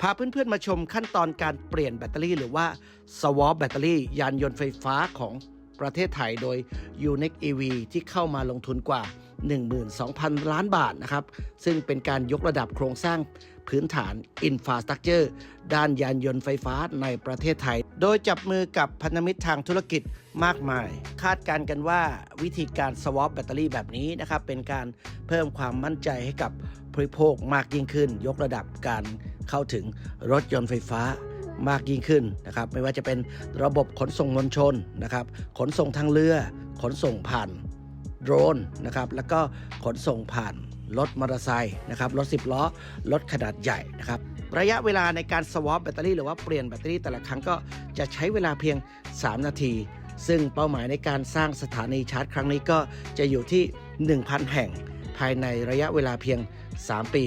พาเพื่อนๆมาชมขั้นตอนการเปลี่ยนแบตเตอรี่หรือว่า swap แบตเตอรี่ยานยนต์ไฟฟ้าของประเทศไทยโดย Unix EV ที่เข้ามาลงทุนกว่า 12,000 ล้านบาทนะครับ ซึ่งเป็นการยกระดับโครงสร้างพื้นฐาน Infrastructure ด้านยานยนต์ไฟฟ้าในประเทศไทย โดยจับมือกับพันธมิตรทางธุรกิจมากมาย คาดการกันว่าวิธีการ swap แบตเตอรี่แบบนี้นะครับ เป็นการเพิ่มความมั่นใจให้กับผู้บริโภคมากยิ่งขึ้น ยกระดับการ เข้าถึงรถยนต์ไฟฟ้ามากยิ่งขึ้นนะครับ ไม่ว่าจะเป็นระบบขนส่งมวลชนนะครับ ขนส่งทางเรือ ขนส่งผ่านโดรนนะครับ แล้วก็ขนส่งผ่านรถมอเตอร์ไซค์นะครับรถ10 ล้อ รถขนาดใหญ่นะครับระยะเวลาในการสวอปแบตเตอรี่หรือว่าเปลี่ยนแบตเตอรี่แต่ละครั้งก็จะใช้เวลาเพียง 3 นาที ซึ่งเป้าหมายในการสร้างสถานีชาร์จครั้งนี้ก็จะอยู่ที่ 1,000 แห่ง ภายในระยะเวลาเพียง 3 ปี